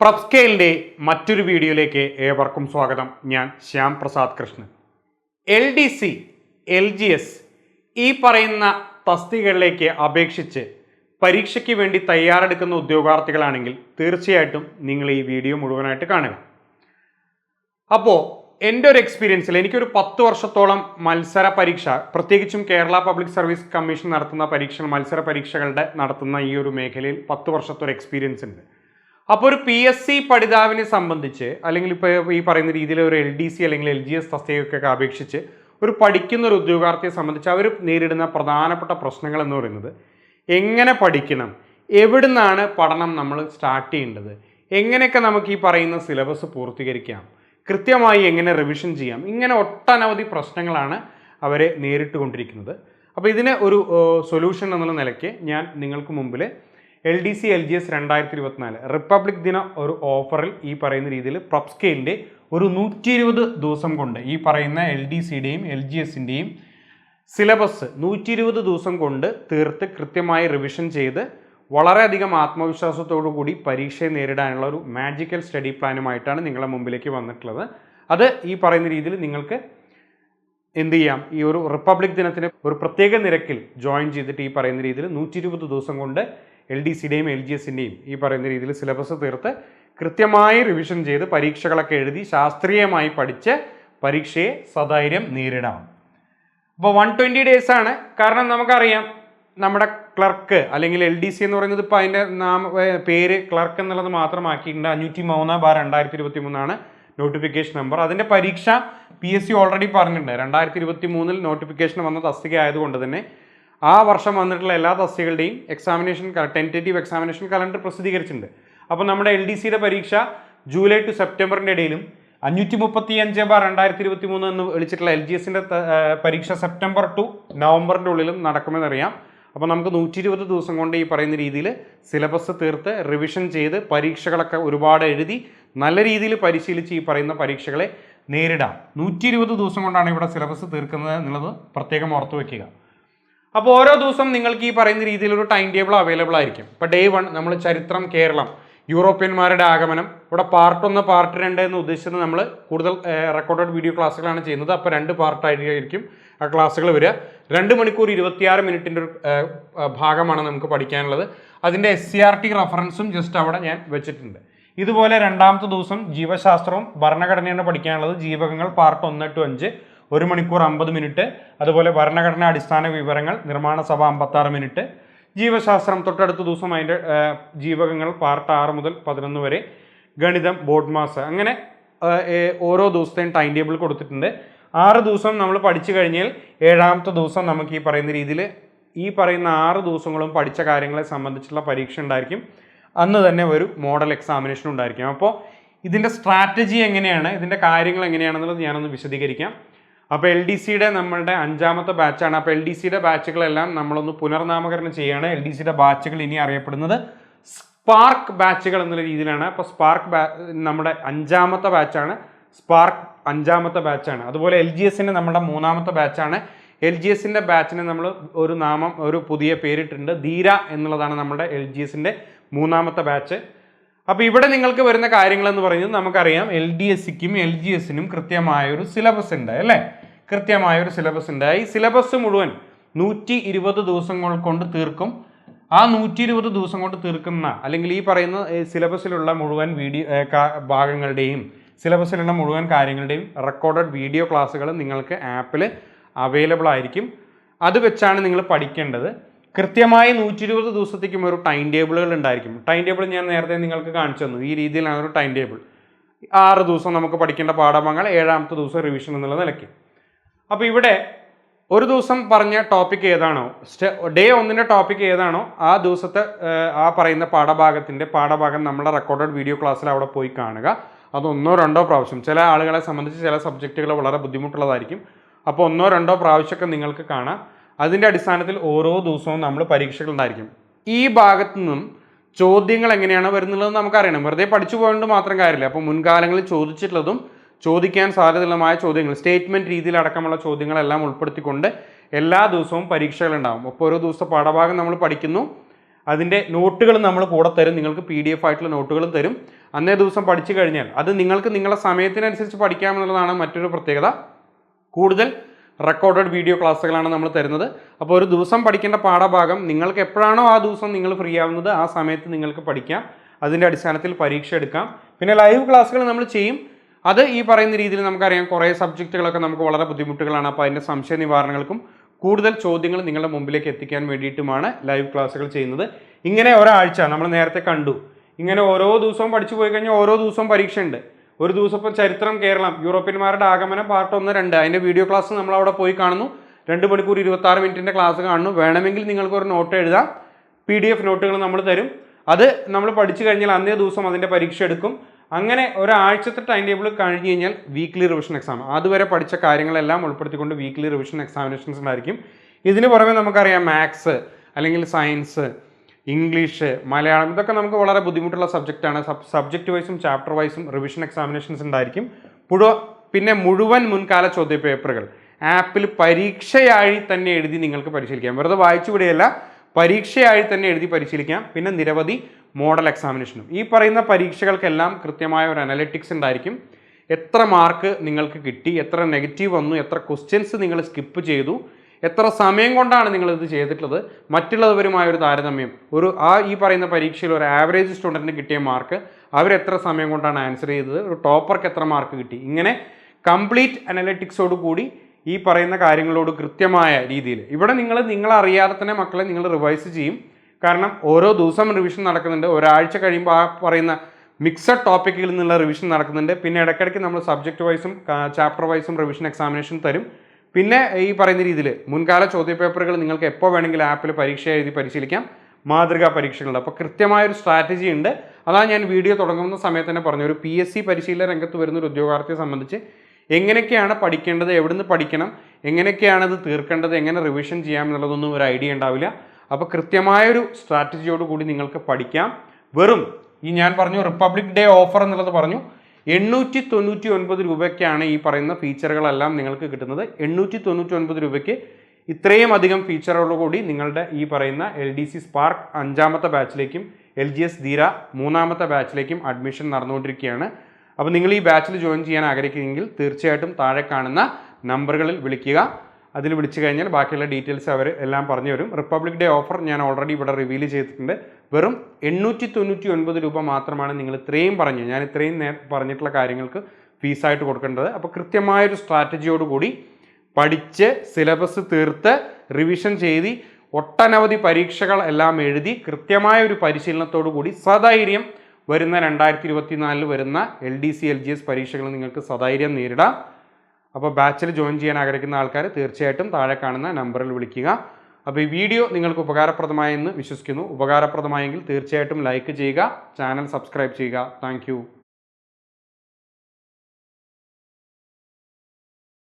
പ്രബ്സ്കെയിലിന്റെ മറ്റൊരു വീഡിയോയിലേക്ക് ഏവർക്കും സ്വാഗതം. ഞാൻ Shyam Prasad Krishnan. L D C L G S ഈ പറയുന്ന തസ്തികകളിലേക്ക് അപേക്ഷിച്ച് പരീക്ഷയ്ക്ക് വേണ്ടി തയ്യാറെടുക്കുന്ന ഉദ്യോഗാർത്ഥികളാണെങ്കിൽ തീർച്ചയായിട്ടും നിങ്ങൾ ഈ വീഡിയോ മുഴുവനായിട്ട് കാണുക. അപ്പോൾ എന്റെ ഒരു എക്സ്പീരിയൻസിൽ എനിക്കൊരു പത്ത് വർഷത്തോളം മത്സര പരീക്ഷ പ്രത്യേകിച്ചും കേരള പബ്ലിക് സർവീസ് കമ്മീഷൻ നടത്തുന്ന പരീക്ഷ മത്സര പരീക്ഷകളുടെ നടത്തുന്ന ഈ ഒരു മേഖലയിൽ പത്ത് വർഷത്തെ ഒരു എക്സ്പീരിയൻസ് ഉണ്ട്. അപ്പോൾ ഒരു പി എസ് സി പഠിതാവിനെ സംബന്ധിച്ച് അല്ലെങ്കിൽ ഇപ്പോൾ ഈ പറയുന്ന രീതിയിൽ ഒരു എൽ ഡി സി അല്ലെങ്കിൽ എൽ ജി എസ് തസ്തികയ്ക്കൊക്കെ അപേക്ഷിച്ച് ഒരു പഠിക്കുന്ന ഒരു ഉദ്യോഗാർത്ഥിയെ സംബന്ധിച്ച് അവർ നേരിടുന്ന പ്രധാനപ്പെട്ട പ്രശ്നങ്ങൾ എന്ന് പറയുന്നത് എങ്ങനെ പഠിക്കണം എവിടുന്നാണ് പഠനം നമ്മൾ സ്റ്റാർട്ട് ചെയ്യേണ്ടത് എങ്ങനെയൊക്കെ നമുക്ക് ഈ പറയുന്ന സിലബസ് പൂർത്തീകരിക്കാം കൃത്യമായി എങ്ങനെ റിവിഷൻ ചെയ്യാം ഇങ്ങനെ ഒട്ടനവധി പ്രശ്നങ്ങളാണ് അവരെ നേരിട്ട് കൊണ്ടിരിക്കുന്നത് അപ്പോൾ ഇതിന് ഒരു സൊല്യൂഷൻ എന്നുള്ള നിലയ്ക്ക് ഞാൻ നിങ്ങൾക്ക് മുമ്പിൽ L D C L G S രണ്ടായിരത്തി ഇരുപത്തിനാല് റിപ്പബ്ലിക് ദിന ഒരു ഓഫറിൽ ഈ പറയുന്ന രീതിയിൽ പ്രൊപ്സ്കെയിലിന്റെ ഒരു നൂറ്റി ഇരുപത് ദിവസം കൊണ്ട് ഈ പറയുന്ന എൽ ഡി സിയുടെയും എൽ ജി എസിന്റെയും സിലബസ് നൂറ്റി ഇരുപത് ദിവസം കൊണ്ട് തീർത്ത് കൃത്യമായി റിവിഷൻ ചെയ്ത് വളരെയധികം ആത്മവിശ്വാസത്തോടു കൂടി പരീക്ഷയെ നേരിടാനുള്ള ഒരു മാജിക്കൽ സ്റ്റഡി പ്ലാനുമായിട്ടാണ് നിങ്ങളെ മുമ്പിലേക്ക് വന്നിട്ടുള്ളത്. അത് ഈ പറയുന്ന രീതിയിൽ നിങ്ങൾക്ക് എന്ത് ചെയ്യാം? ഈ ഒരു റിപ്പബ്ലിക് ദിനത്തിന് ഒരു പ്രത്യേക നിരക്കിൽ ജോയിൻ ചെയ്തിട്ട് ഈ പറയുന്ന രീതിയിൽ നൂറ്റി ദിവസം കൊണ്ട് എൽ ഡി സിയുടെയും എൽ ജി എസിന്റെയും ഈ പറയുന്ന രീതിയിൽ സിലബസ് തീർത്ത് കൃത്യമായി റിവിഷൻ ചെയ്ത് പരീക്ഷകളൊക്കെ എഴുതി ശാസ്ത്രീയമായി പഠിച്ച് പരീക്ഷയെ സധൈര്യം നേരിടാം. അപ്പോൾ വൺ ട്വന്റി ഡേയ്സ് ആണ്. കാരണം നമുക്കറിയാം നമ്മുടെ ക്ലർക്ക് അല്ലെങ്കിൽ എൽ ഡി സി എന്ന് പറയുന്നത് ഇപ്പോൾ അതിന്റെ നാമ പേര് ക്ലർക്ക് എന്നുള്ളത് മാത്രമാക്കിയിട്ടുണ്ട്. അഞ്ഞൂറ്റി മൂന്ന് ബാർ രണ്ടായിരത്തി ഇരുപത്തി മൂന്നാണ് നോട്ടിഫിക്കേഷൻ നമ്പർ അതിന്റെ പരീക്ഷ പി എസ് സി ഓൾറെഡി പറഞ്ഞിട്ടുണ്ട്. രണ്ടായിരത്തി ഇരുപത്തി മൂന്നിൽ നോട്ടിഫിക്കേഷൻ വന്ന തസ്തിക ആയതുകൊണ്ട് തന്നെ ആ വർഷം വന്നിട്ടുള്ള എല്ലാ തസ്തികളുടെയും എക്സാമിനേഷൻ ടെന്റേറ്റീവ് എക്സാമിനേഷൻ കലണ്ടർ പ്രസിദ്ധീകരിച്ചിട്ടുണ്ട്. അപ്പോൾ നമ്മുടെ എൽ ഡി സിയുടെ പരീക്ഷ ജൂലൈ ടു സെപ്റ്റംബറിന്റെ ഇടയിലും അഞ്ഞൂറ്റി മുപ്പത്തി അഞ്ച് ബാർ രണ്ടായിരത്തി ഇരുപത്തി മൂന്ന് എന്ന് വിളിച്ചിട്ടുള്ള എൽ ജി എസിന്റെ പരീക്ഷ സെപ്റ്റംബർ ടു നവംബറിന്റെ ഉള്ളിലും നടക്കുമെന്നറിയാം. അപ്പോൾ നമുക്ക് നൂറ്റി ഇരുപത് ദിവസം കൊണ്ട് ഈ പറയുന്ന രീതിയിൽ സിലബസ് തീർത്ത് റിവിഷൻ ചെയ്ത് പരീക്ഷകളൊക്കെ ഒരുപാട് എഴുതി നല്ല രീതിയിൽ പരിശീലിച്ച് ഈ പറയുന്ന പരീക്ഷകളെ നേരിടാം. നൂറ്റി ഇരുപത് ദിവസം കൊണ്ടാണ് ഇവിടെ സിലബസ് തീർക്കുന്നത് എന്നുള്ളത് പ്രത്യേകം ഓർത്തു വയ്ക്കുക അപ്പോൾ ഓരോ ദിവസം നിങ്ങൾക്ക് ഈ പറയുന്ന രീതിയിൽ ഒരു ടൈം ടേബിൾ അവൈലബിൾ ആയിരിക്കും. ഇപ്പോൾ ഡേ വൺ നമ്മൾ ചരിത്രം കേരളം യൂറോപ്യന്മാരുടെ ആഗമനം ഇവിടെ പാർട്ട് ഒന്ന് പാർട്ട് രണ്ട് എന്ന് ഉദ്ദേശിച്ചത് നമ്മൾ കൂടുതൽ റെക്കോർഡഡ് വീഡിയോ ക്ലാസ്സുകളാണ് ചെയ്യുന്നത്. അപ്പോൾ രണ്ട് പാർട്ടായിരിക്കും ആ ക്ലാസ്സുകൾ വരിക. രണ്ട് മണിക്കൂർ ഇരുപത്തിയാറ് മിനിറ്റിന്റെ ഒരു ഭാഗമാണ് നമുക്ക് പഠിക്കാനുള്ളത്. അതിന്റെ എസ് സി ആർ ടി റഫറൻസും ജസ്റ്റ് അവിടെ ഞാൻ വെച്ചിട്ടുണ്ട്. ഇതുപോലെ രണ്ടാമത്തെ ദിവസം ജീവശാസ്ത്രവും ഭരണഘടനയാണ് പഠിക്കാനുള്ളത്. ജീവകങ്ങൾ പാർട്ട് ഒന്ന് ടു അഞ്ച്. ഒരു മണിക്കൂർ അമ്പത് മിനിറ്റ് അതുപോലെ ഭരണഘടനാ അടിസ്ഥാന വിവരങ്ങൾ നിർമ്മാണ സഭ അമ്പത്താറ് മിനിറ്റ് ജീവശാസ്ത്രം തൊട്ടടുത്ത ദിവസം അതിന്റെ ജീവകങ്ങൾ പാർട്ട് ആറ് മുതൽ പതിനൊന്ന് വരെ ഗണിതം ബോർഡ് മാസ് അങ്ങനെ ഓരോ ദിവസത്തെയും ടൈം ടേബിൾ കൊടുത്തിട്ടുണ്ട്. ആറ് ദിവസം നമ്മൾ പഠിച്ചു കഴിഞ്ഞാൽ ഏഴാമത്തെ ദിവസം നമുക്ക് ഈ പറയുന്ന രീതിയിൽ ഈ പറയുന്ന ആറ് ദിവസങ്ങളും പഠിച്ച കാര്യങ്ങളെ സംബന്ധിച്ചുള്ള പരീക്ഷ ഉണ്ടായിരിക്കും. അന്ന് തന്നെ ഒരു മോഡൽ എക്സാമിനേഷൻ ഉണ്ടായിരിക്കും. അപ്പോൾ ഇതിന്റെ സ്ട്രാറ്റജി എങ്ങനെയാണ് ഇതിന്റെ കാര്യങ്ങൾ എങ്ങനെയാണെന്നുള്ളത് ഞാനൊന്ന് വിശദീകരിക്കാം. അപ്പോൾ എൽ ഡി സിയുടെ നമ്മളുടെ അഞ്ചാമത്തെ ബാച്ചാണ്. അപ്പോൾ എൽ ഡി സിയുടെ ബാച്ചുകളെല്ലാം നമ്മളൊന്ന് പുനർനാമകരണം ചെയ്യുകയാണ് എൽ ഡി സിയുടെ ബാച്ചുകൾ ഇനി അറിയപ്പെടുന്നത് സ്പാർക്ക് ബാച്ചുകൾ എന്നുള്ള രീതിയിലാണ്. അപ്പോൾ സ്പാർക്ക് ബാ നമ്മുടെ അഞ്ചാമത്തെ ബാച്ചാണ്. സ്പാർക്ക് അഞ്ചാമത്തെ ബാച്ചാണ്. അതുപോലെ എൽ ജി എസിന്റെ നമ്മുടെ മൂന്നാമത്തെ ബാച്ചാണ്. എൽ ജി എസിന്റെ ബാച്ചിന് നമ്മൾ ഒരു നാമം ഒരു പുതിയ പേരിട്ടുണ്ട് ധീര എന്നുള്ളതാണ് നമ്മുടെ എൽ ജി എസിന്റെ മൂന്നാമത്തെ ബാച്ച്. അപ്പോൾ ഇവിടെ നിങ്ങൾക്ക് വരുന്ന കാര്യങ്ങൾ എന്ന് പറയുന്നത് നമുക്കറിയാം എൽ ഡി എസ് സിക്കും എൽ ജി എസിനും കൃത്യമായ ഒരു സിലബസ് ഉണ്ട് അല്ലേ? കൃത്യമായ ഒരു സിലബസ് ഉണ്ട് ഈ സിലബസ് മുഴുവൻ നൂറ്റി ഇരുപത് ദിവസങ്ങൾ കൊണ്ട് തീർക്കും. ആ നൂറ്റി ഇരുപത് ദിവസം കൊണ്ട് തീർക്കുന്ന അല്ലെങ്കിൽ ഈ പറയുന്ന സിലബസിലുള്ള മുഴുവൻ വീഡിയോ ഭാഗങ്ങളുടെയും സിലബസിലുള്ള മുഴുവൻ കാര്യങ്ങളുടെയും റെക്കോർഡഡ് വീഡിയോ ക്ലാസ്സുകൾ നിങ്ങൾക്ക് ആപ്പിൽ അവൈലബിൾ ആയിരിക്കും. അത് വെച്ചാണ് നിങ്ങൾ പഠിക്കേണ്ടത്. കൃത്യമായി നൂറ്റി ഇരുപത് ദിവസത്തേക്കും ഒരു ടൈം ടേബിളുകൾ ഉണ്ടായിരിക്കും. ടൈം ടേബിൾ ഞാൻ നേരത്തെ നിങ്ങൾക്ക് കാണിച്ചു തന്നു. ഈ രീതിയിലാണ് ഒരു ടൈം ടേബിൾ ആറ് ദിവസം നമുക്ക് പഠിക്കേണ്ട പാഠഭാഗങ്ങൾ ഏഴാമത്തെ ദിവസം റിവിഷൻ എന്നുള്ള നിലയ്ക്ക്. അപ്പോൾ ഇവിടെ ഒരു ദിവസം പറഞ്ഞ ടോപ്പിക് ഏതാണോ ഡേ ഒന്നിന്റെ ടോപ്പിക് ഏതാണോ ആ ദിവസത്തെ ആ പറയുന്ന പാഠഭാഗത്തിന്റെ പാഠഭാഗം നമ്മുടെ റെക്കോർഡഡ് വീഡിയോ ക്ലാസ്സിൽ അവിടെ പോയി കാണുക. അത് ഒന്നോ രണ്ടോ പ്രാവശ്യം. ചില ആളുകളെ സംബന്ധിച്ച് ചില സബ്ജക്റ്റുകൾ വളരെ ബുദ്ധിമുട്ടുള്ളതായിരിക്കും. അപ്പോൾ ഒന്നോ രണ്ടോ പ്രാവശ്യമൊക്കെ നിങ്ങൾക്ക് കാണാം. അതിന്റെ അടിസ്ഥാനത്തിൽ ഓരോ ദിവസവും നമ്മൾ പരീക്ഷകൾ ഉണ്ടായിരിക്കും. ഈ ഭാഗത്തു നിന്നും ചോദ്യങ്ങൾ എങ്ങനെയാണ് വരുന്നുള്ളത് നമുക്കറിയണം. വെറുതെ പഠിച്ചു പോയതുകൊണ്ട് മാത്രം കാര്യമില്ല. അപ്പോൾ മുൻകാലങ്ങളിൽ ചോദിച്ചിട്ടുള്ളതും ചോദിക്കാൻ സാധ്യതയുള്ളതുമായ ചോദ്യങ്ങൾ സ്റ്റേറ്റ്മെന്റ് രീതിയിലടക്കമുള്ള ചോദ്യങ്ങളെല്ലാം ഉൾപ്പെടുത്തിക്കൊണ്ട് എല്ലാ ദിവസവും പരീക്ഷകൾ ഉണ്ടാകും അപ്പോൾ ഓരോ ദിവസത്തെ പാഠഭാഗം നമ്മൾ പഠിക്കുന്നു. അതിന്റെ നോട്ടുകൾ നമ്മൾ കൂടെ തരും. നിങ്ങൾക്ക് പി ഡി എഫ് ആയിട്ടുള്ള നോട്ടുകളും തരും. അന്നേ ദിവസം പഠിച്ചു കഴിഞ്ഞാൽ അത് നിങ്ങൾക്ക് നിങ്ങളുടെ സമയത്തിനനുസരിച്ച് പഠിക്കാമെന്നുള്ളതാണ് മറ്റൊരു പ്രത്യേകത. കൂടുതൽ റെക്കോർഡഡ് വീഡിയോ ക്ലാസ്സുകളാണ് നമ്മൾ തരുന്നത്. അപ്പോൾ ഒരു ദിവസം പഠിക്കേണ്ട പാഠഭാഗം നിങ്ങൾക്ക് എപ്പോഴാണോ ആ ദിവസം നിങ്ങൾ ഫ്രീ ആവുന്നത് ആ സമയത്ത് നിങ്ങൾക്ക് പഠിക്കാം. അതിന്റെ അടിസ്ഥാനത്തിൽ പരീക്ഷ എടുക്കാം. പിന്നെ ലൈവ് ക്ലാസ്സുകൾ നമ്മൾ ചെയ്യും. അത് ഈ പറയുന്ന രീതിയിൽ നമുക്കറിയാം കുറേ സബ്ജക്റ്റുകളൊക്കെ നമുക്ക് വളരെ ബുദ്ധിമുട്ടുകളാണ്. അപ്പോൾ അതിന്റെ സംശയ നിവാരണങ്ങൾക്കും കൂടുതൽ ചോദ്യങ്ങൾ നിങ്ങളുടെ മുമ്പിലേക്ക് എത്തിക്കാൻ വേണ്ടിയിട്ടുമാണ് ലൈവ് ക്ലാസ്സുകൾ ചെയ്യുന്നത്. ഇങ്ങനെ ഒരാഴ്ച നമ്മൾ നേരത്തെ കണ്ടു. ഇങ്ങനെ ഓരോ ദിവസവും പഠിച്ചു പോയി കഴിഞ്ഞാൽ ഓരോ ദിവസവും പരീക്ഷയുണ്ട്. ഒരു ദിവസം ഇപ്പം ചരിത്രം കേരളം യൂറോപ്യന്മാരുടെ ആഗമനം പാർട്ട് ഒന്ന് രണ്ട്. അതിന്റെ വീഡിയോ ക്ലാസ് നമ്മൾ അവിടെ പോയി കാണുന്നു. രണ്ട് മണിക്കൂർ ഇരുപത്താറ് മിനിറ്റിന്റെ ക്ലാസ് കാണുന്നു. വേണമെങ്കിൽ നിങ്ങൾക്ക് ഒരു നോട്ട് എഴുതാം. പി ഡി എഫ് നോട്ടുകൾ നമ്മൾ തരും. അത് നമ്മൾ പഠിച്ചു കഴിഞ്ഞാൽ അന്നേ ദിവസം അതിന്റെ പരീക്ഷ എടുക്കും. അങ്ങനെ ഒരാഴ്ചത്തെ ടൈം ടേബിൾ കഴിഞ്ഞ് കഴിഞ്ഞാൽ വീക്ക്ലി റിവിഷൻ എക്സാം അതുവരെ പഠിച്ച കാര്യങ്ങളെല്ലാം ഉൾപ്പെടുത്തിക്കൊണ്ട് വീക്ക്ലി റിവിഷൻ എക്സാമിനേഷൻസ് ഉണ്ടായിരിക്കും. ഇതിന് പുറമെ നമുക്കറിയാം മാത്സ് അല്ലെങ്കിൽ സയൻസ് ഇംഗ്ലീഷ് മലയാളം ഇതൊക്കെ നമുക്ക് വളരെ ബുദ്ധിമുട്ടുള്ള സബ്ജക്റ്റാണ് സബ് സബ്ജക്റ്റ് വൈസും ചാപ്റ്റർ വൈസും റിവിഷൻ എക്സാമിനേഷൻസ് ഉണ്ടായിരിക്കും. പുഴ പിന്നെ മുഴുവൻ മുൻകാല ചോദ്യ പേപ്പറുകൾ ആപ്പിൽ പരീക്ഷയായി തന്നെ എഴുതി നിങ്ങൾക്ക് പരിശീലിക്കാം. വെറുതെ വായിച്ചു വിടുകയല്ല പരീക്ഷയായി തന്നെ എഴുതി പരിശീലിക്കാം. പിന്നെ നിരവധി മോഡൽ എക്സാമിനേഷനും ഈ പറയുന്ന പരീക്ഷകൾക്കെല്ലാം കൃത്യമായ ഒരു അനലറ്റിക്സ് ഉണ്ടായിരിക്കും. എത്ര മാർക്ക് നിങ്ങൾക്ക് കിട്ടി എത്ര നെഗറ്റീവ് വന്നു എത്ര ക്വസ്റ്റ്യൻസ് നിങ്ങൾ സ്കിപ്പ് ചെയ്തു എത്ര സമയം കൊണ്ടാണ് നിങ്ങളിത് ചെയ്തിട്ടുള്ളത്? മറ്റുള്ളവരുമായ ഒരു താരതമ്യം. ഒരു ആ ഈ പറയുന്ന പരീക്ഷയിൽ ഒരു ആവറേജ് സ്റ്റുഡന്റിന് കിട്ടിയ മാർക്ക് അവരെത്ര സമയം കൊണ്ടാണ് ആൻസർ ചെയ്തത്? ഒരു ടോപ്പർക്ക് എത്ര മാർക്ക് കിട്ടി? ഇങ്ങനെ കംപ്ലീറ്റ് അനലറ്റിക്സോട് കൂടി ഈ പറയുന്ന കാര്യങ്ങളോട് കൃത്യമായ രീതിയിൽ. ഇവിടെ നിങ്ങൾ നിങ്ങളറിയാതെ തന്നെ മക്കളെ നിങ്ങൾ റിവൈസ് ചെയ്യും. കാരണം ഓരോ ദിവസം റിവിഷൻ നടക്കുന്നുണ്ട്. ഒരാഴ്ച കഴിയുമ്പോൾ ആ പറയുന്ന മിക്സഡ് ടോപ്പിക്കിൽ നിന്നുള്ള റിവിഷൻ നടക്കുന്നുണ്ട്. പിന്നെ ഇടയ്ക്കിടയ്ക്ക് നമ്മൾ സബ്ജക്റ്റ് വൈസും ചാപ്റ്റർ വൈസും റിവിഷൻ എക്സാമിനേഷൻ തരും. പിന്നെ ഈ പറയുന്ന രീതിയിൽ മുൻകാല ചോദ്യപേപ്പറുകൾ നിങ്ങൾക്ക് എപ്പോൾ വേണമെങ്കിലും ആപ്പിൽ പരീക്ഷ എഴുതി പരിശീലിക്കാം. മാതൃകാ പരീക്ഷകളുണ്ട്. അപ്പോൾ കൃത്യമായ ഒരു സ്ട്രാറ്റജി ഉണ്ട്. അതാണ് ഞാൻ വീഡിയോ തുടങ്ങുന്ന സമയത്ത് തന്നെ പറഞ്ഞു ഒരു പി എസ് സി പരിശീലന രംഗത്ത് വരുന്ന ഒരു ഉദ്യോഗാർത്ഥിയെ സംബന്ധിച്ച് എങ്ങനെയൊക്കെയാണ് പഠിക്കേണ്ടത് എവിടുന്ന് പഠിക്കണം എങ്ങനെയൊക്കെയാണ് ഇത് തീർക്കേണ്ടത് എങ്ങനെ റിവിഷൻ ചെയ്യാം എന്നുള്ളതൊന്നും ഒരു ഐഡിയ ഉണ്ടാവില്ല. അപ്പോൾ കൃത്യമായൊരു സ്ട്രാറ്റജിയോട് കൂടി നിങ്ങൾക്ക് പഠിക്കാം. വെറും ഈ ഞാൻ പറഞ്ഞു റിപ്പബ്ലിക് ഡേ ഓഫർ എന്നുള്ളത് പറഞ്ഞു. എണ്ണൂറ്റി തൊണ്ണൂറ്റി ഒൻപത് രൂപയ്ക്കാണ് ഈ പറയുന്ന ഫീച്ചറുകളെല്ലാം നിങ്ങൾക്ക് കിട്ടുന്നത്. എണ്ണൂറ്റി തൊണ്ണൂറ്റി ഒൻപത് രൂപയ്ക്ക് ഇത്രയും അധികം ഫീച്ചറുകളോടുകൂടി നിങ്ങളുടെ ഈ പറയുന്ന എൽ ഡി സി സ്പാർക്ക് അഞ്ചാമത്തെ ബാച്ചിലേക്കും എൽ ജി എസ് ധീര മൂന്നാമത്തെ ബാച്ചിലേക്കും അഡ്മിഷൻ നടന്നുകൊണ്ടിരിക്കുകയാണ്. അപ്പോൾ നിങ്ങൾ ഈ ബാച്ചിൽ ജോയിൻ ചെയ്യാൻ ആഗ്രഹിക്കുമെങ്കിൽ തീർച്ചയായിട്ടും താഴെ കാണുന്ന നമ്പറുകളിൽ വിളിക്കുക. അതിൽ വിളിച്ചു കഴിഞ്ഞാൽ ബാക്കിയുള്ള ഡീറ്റെയിൽസ് അവർ എല്ലാം പറഞ്ഞു തരും. റിപ്പബ്ലിക് ഡേ ഓഫർ ഞാൻ ഓൾറെഡി ഇവിടെ റിവീൽ ചെയ്തിട്ടുണ്ട്. വെറും എണ്ണൂറ്റി തൊണ്ണൂറ്റി ഒൻപത് രൂപ മാത്രമാണ് നിങ്ങൾ ഇത്രയും പറഞ്ഞു. ഞാൻ ഇത്രയും പറഞ്ഞിട്ടുള്ള കാര്യങ്ങൾക്ക് ഫീസായിട്ട് കൊടുക്കേണ്ടത്. അപ്പോൾ കൃത്യമായൊരു സ്ട്രാറ്റജിയോടുകൂടി പഠിച്ച് സിലബസ് തീർത്ത് റിവിഷൻ ചെയ്ത് ഒട്ടനവധി പരീക്ഷകൾ എല്ലാം എഴുതി കൃത്യമായ ഒരു പരിശീലനത്തോടു കൂടി സധൈര്യം വരുന്ന രണ്ടായിരത്തി ഇരുപത്തിനാലിൽ വരുന്ന L D C L G S പരീക്ഷകൾ നിങ്ങൾക്ക് സധൈര്യം നേരിടാം. അപ്പോൾ ബാച്ചിൽ ജോയിൻ ചെയ്യാൻ ആഗ്രഹിക്കുന്ന ആൾക്കാർ തീർച്ചയായിട്ടും താഴെ കാണുന്ന നമ്പറിൽ വിളിക്കുക. അപ്പോൾ ഈ വീഡിയോ നിങ്ങൾക്ക് ഉപകാരപ്രദമായെന്ന് വിശ്വസിക്കുന്നു. ഉപകാരപ്രദമായെങ്കിൽ തീർച്ചയായിട്ടും ലൈക്ക് ചെയ്യുക. ചാനൽ സബ്സ്ക്രൈബ് ചെയ്യുക. താങ്ക്